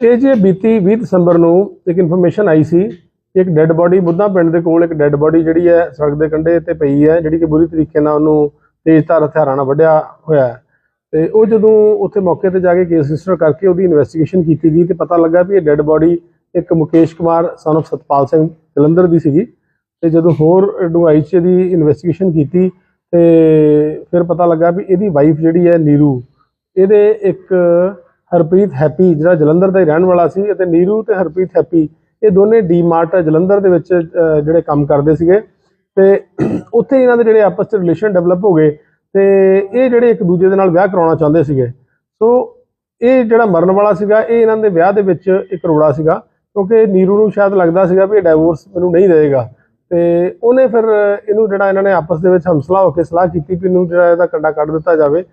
ਇਹ ਜੇ ਬੀਤੀ 20 ਦਸੰਬਰ ਨੂੰ ਇੱਕ ਇਨਫੋਰਮੇਸ਼ਨ ਆਈ ਸੀ ਇੱਕ ਡੈੱਡ ਬਾਡੀ ਬੁੱਧਾ ਪਿੰਡ ਦੇ ਕੋਲ ਇੱਕ ਡੈੱਡ ਬਾਡੀ ਜਿਹੜੀ ਹੈ ਸੜਕ ਦੇ ਕੰਢੇ ਤੇ ਪਈ ਹੈ, ਜਿਹੜੀ ਕਿ ਬੁਰੀ ਤਰੀਕੇ ਨਾਲ ਉਹਨੂੰ ਤੇਜ਼ਧਾਰ ਹਥਿਆਰਾਂ ਨਾਲ ਵੱਢਿਆ ਹੋਇਆ ਹੈ। ਤੇ ਉਹ ਜਦੋਂ ਉੱਥੇ ਮੌਕੇ ਤੇ ਜਾ ਕੇ ਕੇਸ ਰਜਿਸਟਰ ਕਰਕੇ ਉਹਦੀ ਇਨਵੈਸਟੀਗੇਸ਼ਨ ਕੀਤੀ ਗਈ ਤੇ ਪਤਾ ਲੱਗਾ ਵੀ ਇਹ ਡੈੱਡ ਬਾਡੀ ਇੱਕ ਮੁਕੇਸ਼ ਕੁਮਾਰ ਸਨ of ਸਤਪਾਲ ਸਿੰਘ ਜਲੰਧਰ ਦੀ ਸੀਗੀ। ਤੇ ਜਦੋਂ ਹੋਰ ਡੂੰਘਾਈ 'ਚ ਇਹਦੀ ਇਨਵੈਸਟੀਗੇਸ਼ਨ ਕੀਤੀ ਤੇ ਫਿਰ ਪਤਾ ਲੱਗਾ ਵੀ ਇਹਦੀ ਵਾਈਫ ਜਿਹੜੀ ਹੈ ਨੀਰੂ, ਇਹਦੇ ਇੱਕ ਹਰਪ੍ਰੀਤ ਹੈਪੀ, ਜਿਹੜਾ ਜਲੰਧਰ ਦਾ ਹੀ ਰਹਿਣ ਵਾਲਾ ਸੀ ਅਤੇ ਨੀਰੂ ਤੇ ਹਰਪ੍ਰੀਤ ਹੈਪੀ, ਇਹ ਦੋਨੇ ਡੀਮਾਰਟ ਜਲੰਧਰ ਦੇ ਵਿੱਚ ਜਿਹੜੇ ਕੰਮ ਕਰਦੇ ਸੀਗੇ। ਤੇ ਉੱਥੇ ਇਹਨਾਂ ਦੇ ਜਿਹੜੇ ਆਪਸ ਵਿੱਚ ਰਿਲੇਸ਼ਨ ਡਿਵੈਲਪ ਹੋ ਗਏ ਤੇ ਇਹ ਜਿਹੜੇ ਇੱਕ ਦੂਜੇ ਦੇ ਨਾਲ ਵਿਆਹ ਕਰਾਉਣਾ ਚਾਹੁੰਦੇ ਸੀਗੇ। ਸੋ ਇਹ ਜਿਹੜਾ ਮਰਨ ਵਾਲਾ ਸੀਗਾ, ਇਹ ਇਹਨਾਂ ਦੇ ਵਿਆਹ ਦੇ ਵਿੱਚ ਇੱਕ ਰੋੜਾ ਸੀਗਾ, ਕਿਉਂਕਿ ਨੀਰੂ ਨੂੰ ਸ਼ਾਇਦ ਲੱਗਦਾ ਸੀਗਾ ਵੀ ਇਹ ਡਾਈਵੋਰਸ ਮੈਨੂੰ ਨਹੀਂ ਦੇਵੇਗਾ। ਤੇ ਉਹਨੇ ਫਿਰ ਇਹਨੂੰ ਜਿਹੜਾ ਇਹਨਾਂ ਨੇ ਆਪਸ ਦੇ ਵਿੱਚ ਹਮਸਲਾ ਹੋ ਕੇ ਸਲਾਹ ਕੀਤੀ ਵੀ ਇਹਨੂੰ ਜਿਹੜਾ ਇਹਦਾ ਕੰਡਾ ਕੱਢ ਦਿੱਤਾ ਜਾਵੇ।